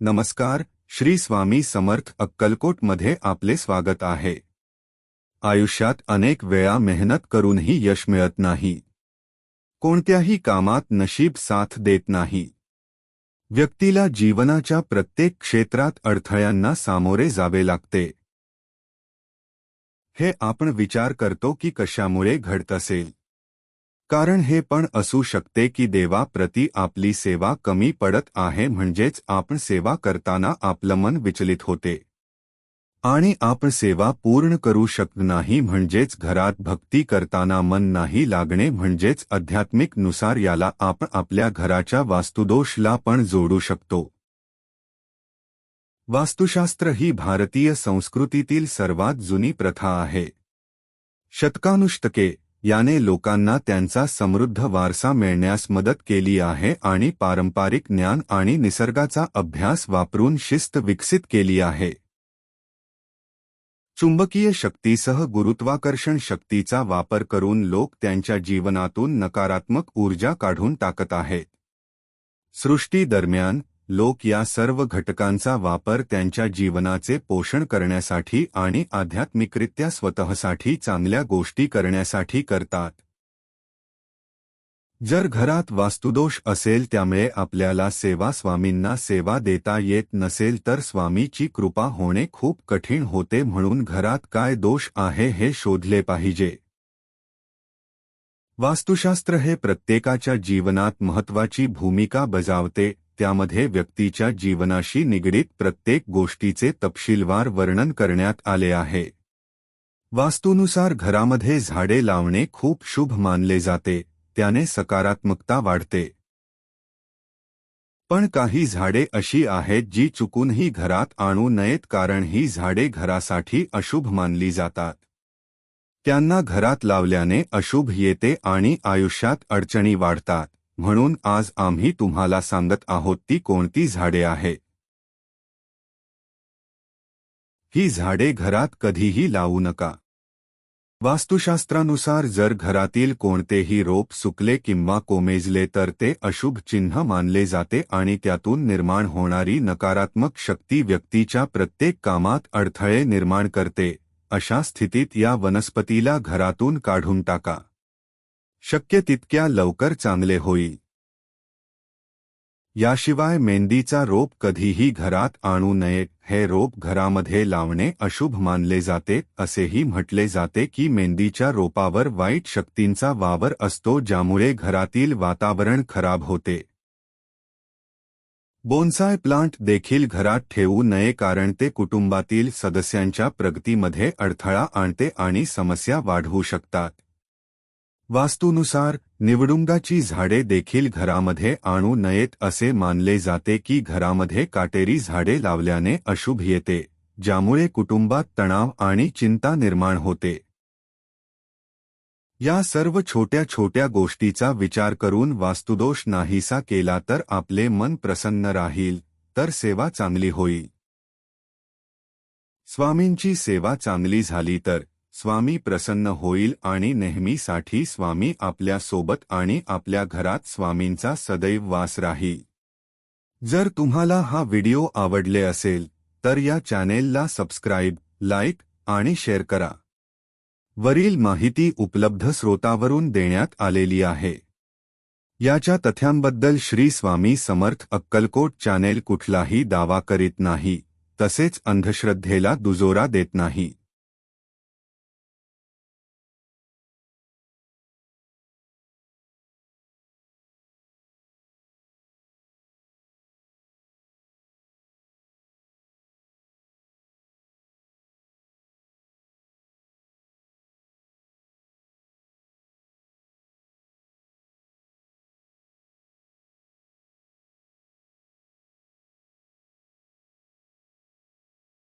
नमस्कार, श्री स्वामी समर्थ अक्कलकोटमध्ये आपले स्वागत आहे. आयुष्यात अनेक वेळा मेहनत करूनही यश मिळत नाही. कोणत्याही कामात नशीब साथ देत नाही. व्यक्तीला जीवनाच्या प्रत्येक क्षेत्रात अडथळ्यांना सामोरे जावे लागते. हे आपण विचार करतो की कशामुळे घडत असेल. कारण हे पण असू शकते की देवाप्रती आपली सेवा कमी पडत आहे म्हणजेच आपण सेवा करताना आपलं मन विचलित होते. आणि आपण सेवा पूर्ण करू शकत नाही म्हणजेच घरात भक्ती करताना मन नाही लागणे म्हणजेच आध्यात्मिकनुसार याला आपण आपल्या घराच्या वास्तुदोषला पण जोडू शकतो. वास्तुशास्त्र ही भारतीय संस्कृतीतील सर्वात जुनी प्रथा आहे. शतकानुष्टके याने लोकांना त्यांचा समृद्ध वारसा मिळण्यास मदत केली आहे आणि पारंपरिक ज्ञान आणि निसर्गाचा अभ्यास वापरून शिस्त विकसित केली आहे. चुंबकीय शक्तीसह गुरुत्वाकर्षण शक्तीचा वापर करून लोक त्यांच्या जीवनातून नकारात्मक ऊर्जा काढून टाकत आहेत. सृष्टी दरम्यान लोक या सर्व घटकांचा वापर त्यांच्या जीवनाचे पोषण करण्यासाठी आणि आध्यात्मिकरित्या स्वतःसाठी चांगल्या गोष्टी करण्यासाठी करतात. जर घरात वास्तुदोष असेल त्यामुळे आपल्याला सेवा स्वामींना सेवा देता येत नसेल तर स्वामीची कृपा होणे खूप कठीण होते म्हणून घरात काय दोष आहे हे शोधले पाहिजे. वास्तुशास्त्र हे प्रत्येकाच्या जीवनात महत्वाची भूमिका बजावते. त्यामध्ये व्यक्तीच्या जीवनाशी निगडीत प्रत्येक गोष्टीचे तपशीलवार वर्णन करण्यात आले आहे. वास्तूनुसार घरामध्ये झाडे लावणे खूप शुभ मानले जाते त्याने सकारात्मकता वाढते. पण काही झाडे अशी आहेत जी चुकूनही घरात आणू नयेत कारण ही झाडे घरासाठी अशुभ मानली जातात. त्यांना घरात लावल्याने अशुभ येते आणि आयुष्यात अडचणी वाढतात. म्हणून आज आम्ही तुम्हाला सांगत आहोत ती कोणती झाडे आहे. ही झाडे घरात कधीही लावू नका. वास्तुशास्त्रानुसार जर घरातील कोणतेही रोप सुकले किंवा कोमेजले तर ते अशुभ चिन्ह मानले जाते आणि त्यातून निर्माण होणारी नकारात्मक शक्ती व्यक्तीच्या प्रत्येक कामात अडथळे निर्माण करते अशा स्थितीत या वनस्पतीला घरातून काढून टाका. शक्य तितक्या लवकर चांगले होईल. याशिवाय मेंदीचा रोप कधीही घरात आणू नये हे रोप घरामध्ये लावणे अशुभ मानले जाते असेही म्हटले जाते की मेंदीच्या रोपावर वाईट शक्तींचा वावर असतो ज्यामुळे घरातील वातावरण खराब होते. बोन्साय प्लांट देखील घरात ठेवू नये कारण ते कुटुंबातील सदस्यांच्या प्रगतीमध्ये अडथळा आणते आणि समस्या वाढवू शकतात. वास्तूनुसार निवडुंगाची झाडे देखील घरामध्ये आणू नयेत असे मानले जाते की घरामध्ये काटेरी झाडे लावल्याने अशुभ येते ज्यामुळे कुटुंबात तणाव आणि चिंता निर्माण होते. या सर्व छोट्या छोट्या गोष्टीचा विचार करून वास्तुदोष नाहीसा केला तर आपले मन प्रसन्न राहील तर सेवा चांगली होईल. स्वामींची सेवा चांगली झाली तर स्वामी प्रसन्न होईल आणि नेहमीसाठी स्वामी आपल्यासोबत आणि आपल्या घरात स्वामींचा सदैव वास राहील जर तुम्हाला हा व्हिडिओ आवडले असेल तर या चॅनेलला सबस्क्राईब लाईक आणि शेअर करा. वरील माहिती उपलब्ध स्रोतावरून देण्यात आलेली आहे. याच्या तथ्यांबद्दल श्री स्वामी समर्थ अक्कलकोट चॅनेल कुठलाही दावा करीत नाही तसेच अंधश्रद्धेला दुजोरा देत नाही.